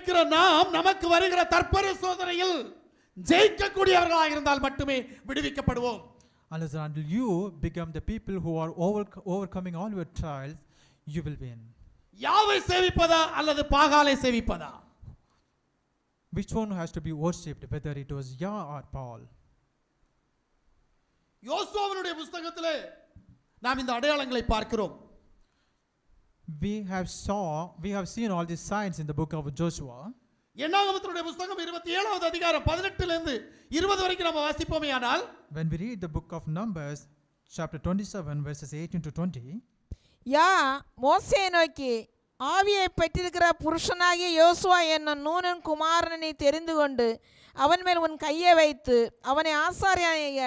கேட்கிற நாம் நமக்கு வருகிற தற்பர சோதனையில் ஜெயிக்கக்கூடியவர்களாக இருந்தால் மட்டுமே விடுவிக்கப்படுவோம் Unless and until you become the people who are over, overcoming all your trials, you will win. யாவை சேவிப்பதா அல்லது பாகாலை சேவிப்பதா Which one has to be worshipped, whether it was Yah or Paul? யோசுவாவினுடைய புஸ்தகத்திலே நாம் இந்த அடையாளங்களை பார்க்கிறோம் We have saw, we have seen all these signs in the book of Joshua. எண்ணாகமத்தினுடைய புஸ்தகம் இருபத்தி ஏழாவது அதிகாரம் பதினெட்டுல இருந்து இருபது வரைக்கும் நம்ம வாசிப்போமே ஆனால் When we read the book of Numbers, chapter 27, verses 18 to 20, யா மோசையை நோக்கி ஆவியை பெற்றிருக்கிற புருஷனாகிய யோசுவா என்னும் நூனன் குமாரனை தெரிந்து கொண்டு அவன் மேல் உன் கையை வைத்து அவனை ஆசாரிய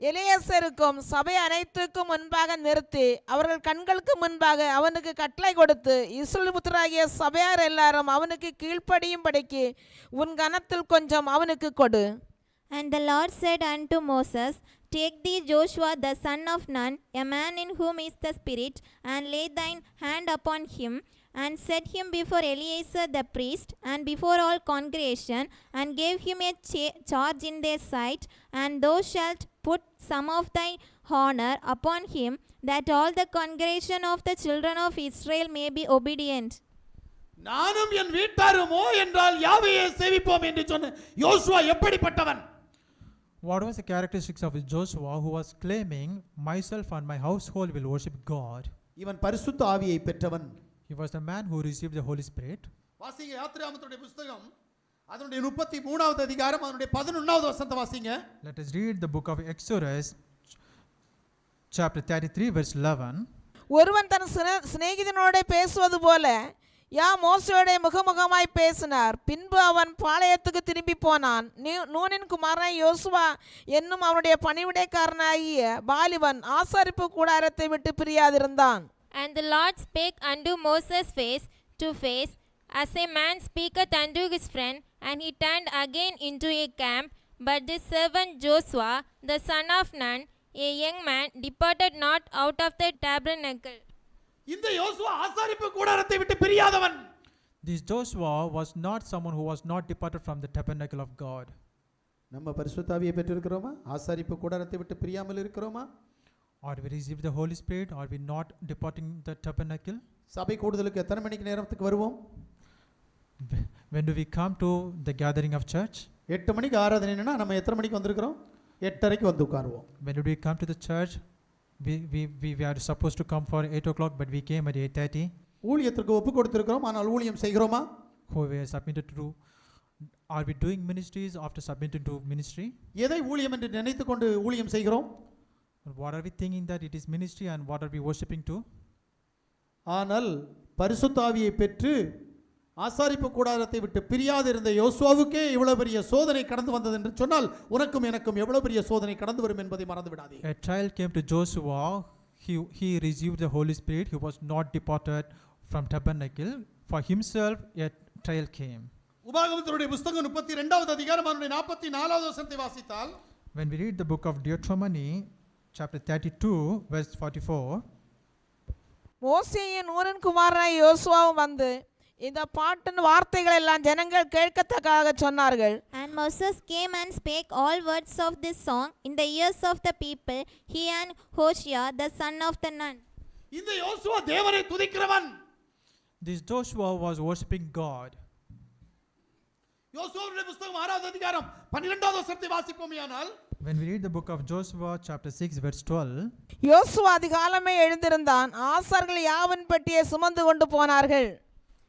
எலியசருக்கும் சபை அனைத்துக்கும் முன்பாக நிறுத்தி அவர்கள் கண்களுக்கு முன்பாக அவனுக்கு கட்டளை கொடுத்து இஸ்ரேல் புத்திராகிய சபையார் எல்லாரும் அவனுக்கு கீழ்ப்படியும்படிக்கு உன் கனத்தில் கொஞ்சம் அவனுக்கு கொடு And the Lord said unto Moses, Take thee Joshua the son of Nun, a man in whom is the Spirit, and lay thine hand upon him, and set him before Eleazar the priest, and before all congregation, and gave him a cha- charge in their sight, and thou shalt put some of thy honor upon him, that all the congregation of the children of Israel may be obedient. நானும் என் வீட்டாருமோ என்றால் யாவையே சேவிப்போம் என்று சொன்ன யோசுவா எப்படிப்பட்டவன் what was the characteristics of Joshua who was claiming, Myself and my household will worship God? இவன் பரிசுத்த ஆவியை பெற்றவன் He was the man who received the Holy Spirit. வாசிங்க யாத்திராமத்துடைய புஸ்தகம் அதனுடைய முப்பத்தி மூணாவது அதிகாரம் அதனுடைய பதினொன்னாவது வசனத்தை வாசிங்க. Let us read the book of Exodus, ch- chapter 33, verse 11. ஒருவன் தன் சின- சிநேகிதனோட பேசுவது போல யா மோசையோட முகமுகமாய் பேசினார். பின்பு அவன் பாளையத்துக்கு திரும்பி போனான். நீ- நூனின் குமாரன் யோசுவா என்னும் அவனுடைய பணிவிடைக்காரனாகிய பாலிவன் ஆசாரிப்பு கூடாரத்தை விட்டு பிரியாதிருந்தான். And the Lord spake unto Moses face to face, as a man speaketh unto his friend, and he turned again into a camp. But this servant Joshua, the son of Nun, a young man, departed not out of the tabernacle. இந்த யோசுவா ஆசாரிப்பு கூடாரத்தை விட்டு பிரியாதவன் This Joshua was not someone who was not departed from the tabernacle of God. நம்ம பரிசுத்தாவியை பெற்றிருக்கிறோமா ஆசாரிப்பு கூடாரத்தை விட்டு பிரியாமல் இருக்கிறோமா Or we receive the Holy Spirit, or we not departing the tabernacle? சபை கூடுதலுக்கு எத்தனை மணிக்கு நேரத்துக்கு வருவோம் When do we come to the gathering of church? எட்டு மணிக்கு ஆராதனைனா நம்ம எத்தனை மணிக்கு வந்திருக்கிறோம் எட்டரைக்கு வந்து உட்காருவோம் When did we come to the church? We, we, we were supposed to come for 8 o'clock, but we came at 8.30. ஊழியத்திற்கு ஒப்பு கொடுத்திருக்கிறோம் ஆனால் ஊழியம் செய்கிறோமா Who were submitted to do. Are we doing ministries after submitting to ministry? எதை ஊழியம் என்று நினைத்து கொண்டு ஊழியம் செய்கிறோம் What are we thinking that it is ministry and what are we worshipping to? ஆனால் பரிசுத்தாவியை பெற்று ஆசாரிப்பு கூடாரத்தை விட்டு பிரியாது இருந்த யோசுவாவுக்கே இவ்வளவு பெரிய சோதனை கடந்து வந்தது என்று சொன்னால் உனக்கும் எனக்கும் எவ்வளவு பெரிய சோதனை கடந்து வரும் என்பதை மறந்து விடாதே A trial came to Joshua. He, he received the Holy Spirit. He was not departed from tabernacle. For himself, a trial came. உபாகமத்தினுடைய புஸ்தகம் முப்பத்தி ரெண்டாவது அதிகாரம் அதனுடைய நாற்பத்தி நாலாவது வசனத்தை வாசித்தால் When we read the book of Deuteronomy, chapter 32, verse 44, மோசேயின் நூனின் குமாரனாய் யோசுவாவும் வந்து இந்த பாட்டின் வார்த்தைகள் எல்லாம் ஜனங்கள் கேட்கத்தக்காக சொன்னார்கள் And Moses came and spake all words of this song in the ears of the people, he and Hoshea the son of the Nun. இந்த யோசுவா தேவனை துதிக்கிறவன் this Joshua was worshipping God. யோசுவாவுடைய புஸ்தகம் ஆறாவது அதிகாரம் பன்னிரெண்டாவது வசனத்தை வாசிப்போமேயானால் When we read the book of Joshua, chapter 6, verse 12, யோசுவா அதிகாலமே எழுந்திருந்தான் ஆசார்கள் யாவன் பெட்டியை சுமந்து கொண்டு போனார்கள்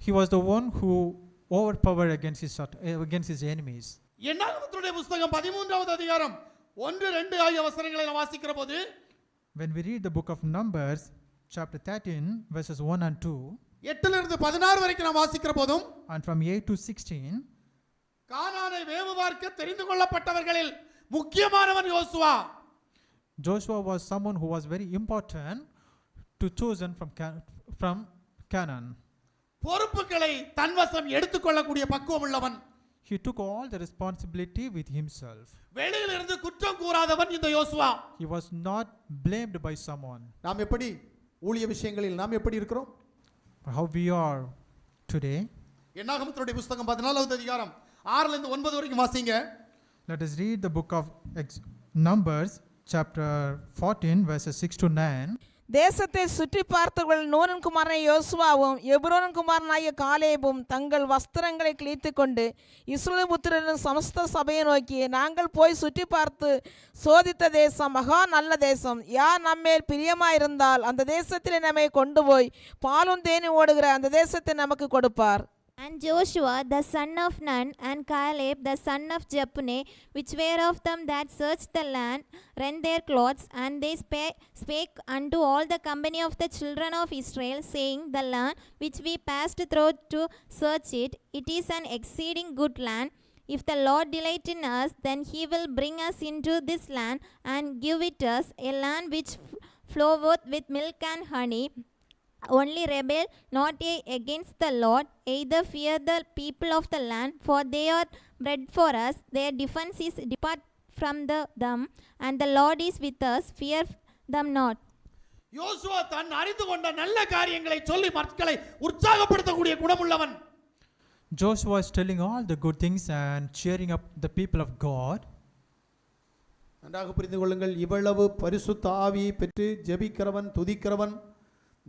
he was the one who overpowered against his, eh, against his enemies. எண்ணாகமத்தினுடைய புஸ்தகம் பதிமூன்றாவது அதிகாரம் ஒன்று ரெண்டு ஆகிய வசனங்களை நாம் வாசிக்கிற போது When we read the book of Numbers, chapter 13, verses 1 and 2, எட்டிலிருந்து பதினாறு வரைக்கும் நாம் வாசிக்கிற போதும் And from 8 to 16, கானானை வேவு பார்க்க தெரிந்து கொள்ளப்பட்டவர்களில் முக்கியமானவன் யோசுவா Joshua was someone who was very important to chosen from, Can- from Canaan. பொறுப்புகளை தன்வசம் எடுத்துக்கொள்ளக்கூடிய பக்குவம் உள்ளவன் He took all the responsibility with himself. வெளியில் இருந்து குற்றம் கூறாதவன் இந்த யோசுவா He was not blamed by someone. நாம் எப்படி ஊழிய விஷயங்களில் நாம் எப்படி இருக்கிறோம் How we are today. என்னாகமத்தினுடைய புஸ்தகம் பதினாலாவது அதிகாரம் ஆறுல இருந்து ஒன்பது வரைக்கும் வாசிங்க Let us read the book of Numbers, chapter 14, verses 6 to 9. தேசத்தை சுற்றி பார்த்தவர்கள் நூரன் குமாரனை யோசுவாவும் எப்ரோன் குமாரனாகிய காலேபும் தங்கள் வஸ்திரங்களை கிழித்து கொண்டு இஸ்ரேல் சமஸ்த சபையை நோக்கி நாங்கள் போய் சுற்றி பார்த்து சோதித்த தேசம் மகா நல்ல தேசம். யார் நம்மேல் பிரியமாயிருந்தால் அந்த தேசத்தில் நம்மை கொண்டு போய் பாலும் தேனி ஓடுகிற அந்த தேசத்தை நமக்கு கொடுப்பார். And Joshua the son of Nun and Caleb the son of Jephunneh, which were of them that searched the land, rent their clothes, and they spa- spake unto all the company of the children of Israel, saying, The land which we passed through to search it, it is an exceeding good land. If the Lord delight in us, then he will bring us into this land and give it us, a land which floweth with milk and honey Only rebel not ye against the Lord, either fear the people of the land, for they are bread for us. Their defense is depart from the, them, and the Lord is with us. Fear them not. யோசுவா தன் அறிந்து கொண்ட நல்ல காரியங்களை சொல்லி மக்களை உற்சாகப்படுத்தக்கூடிய குணமுள்ளவன் Joshua is telling all the good things and cheering up the people of God. நன்றாக புரிந்து கொள்ளுங்கள் இவ்வளவு பரிசுத்த ஆவியை பெற்று ஜெபிக்கிறவன் துதிக்கிறவன்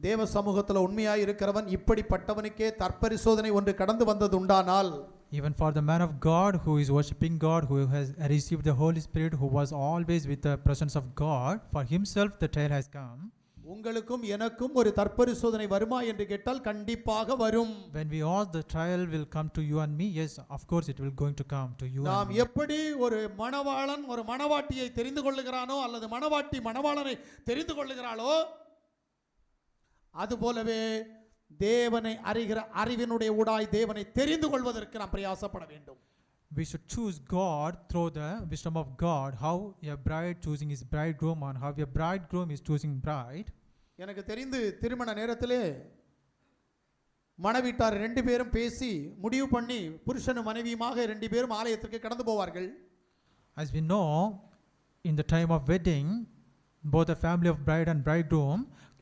தேவ சமூகத்தில் உண்மையாய் இருக்கிறவன் இப்படிப்பட்டவனுக்கே தற்பரிசோதனை ஒன்று கடந்து வந்தது உண்டானால் Even for the man of God who is worshipping God, who has received the Holy Spirit, who was always with the presence of God, for himself the trial has come. உங்களுக்கும் எனக்கும் ஒரு தற்பரிசோதனை வருமா என்று கேட்டால் கண்டிப்பாக வரும் When we ask the trial will come to you and me, yes, of course it will going to come to you நாம். எப்படி ஒரு மணவாளன் ஒரு மணவாட்டியை தெரிந்து கொள்ளுகிறானோ அல்லது மணவாட்டி மணவாளனை தெரிந்து கொள்ளுகிறாளோ அதுபோலவே தேவனை அறிகிற அறிவினுடைய ஊடாய் தேவனை தெரிந்து கொள்வதற்கு நாம் பிரயாசப்பட வேண்டும் We should choose God through the wisdom of God, how a bride choosing his bridegroom and how a bridegroom is choosing bride. எனக்கு தெரிந்து திருமண நேரத்திலே மணவீட்டார் ரெண்டு பேரும் பேசி முடிவு பண்ணி புருஷனும் மனைவியுமாக ரெண்டு பேரும் ஆலயத்திற்கு கடந்து போவார்கள் As we know, in the time of wedding, both the family of bride and bridegroom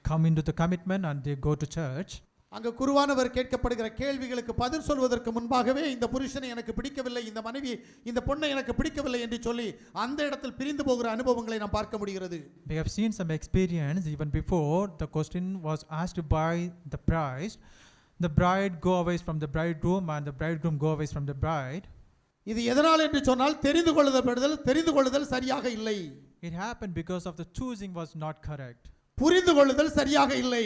come into the commitment and they go to church. அங்கு குருவானவர் கேட்கப்படுகிற கேள்விகளுக்கு பதில் சொல்வதற்கு முன்பாகவே இந்த புருஷனை எனக்கு பிடிக்கவில்லை இந்த மனைவி இந்த பொண்ணை எனக்கு பிடிக்கவில்லை என்று சொல்லி அந்த இடத்தில் பிரிந்து போகிற அனுபவங்களை நாம் பார்க்க முடிகிறது We have seen some experience even before the question was asked by the bride. The bride go away from the bridegroom and the bridegroom go away from the bride. இது எதனால் என்று சொன்னால் தெரிந்து கொள்ளுதல் தெரிந்து கொள்ளுதல் சரியாக இல்லை It happened because of the choosing was not correct. புரிந்து கொள்ளுதல் சரியாக இல்லை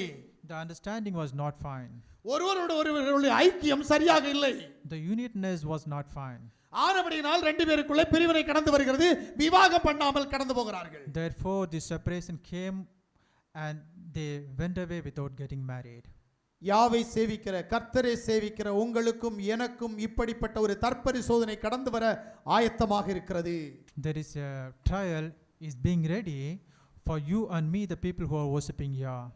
The understanding was not fine. ஒருவரோடு ஒருவருடைய ஐக்கியம் சரியாக இல்லை The unitness was not fine. ஆனபடியினால் ரெண்டு பேருக்குள்ளே பிரிவினை கடந்து வருகிறது விவாகம் பண்ணாமல் கடந்து போகிறார்கள் Therefore, the separation came and they went away without getting married. யாவை சேவிக்கிற கர்த்தரை சேவிக்கிற உங்களுக்கும் எனக்கும் இப்படிப்பட்ட ஒரு தற்பரிசோதனை கடந்து வர ஆயத்தமாக இருக்கிறது There is a trial is being ready for you and me, the people who are worshipping Yah.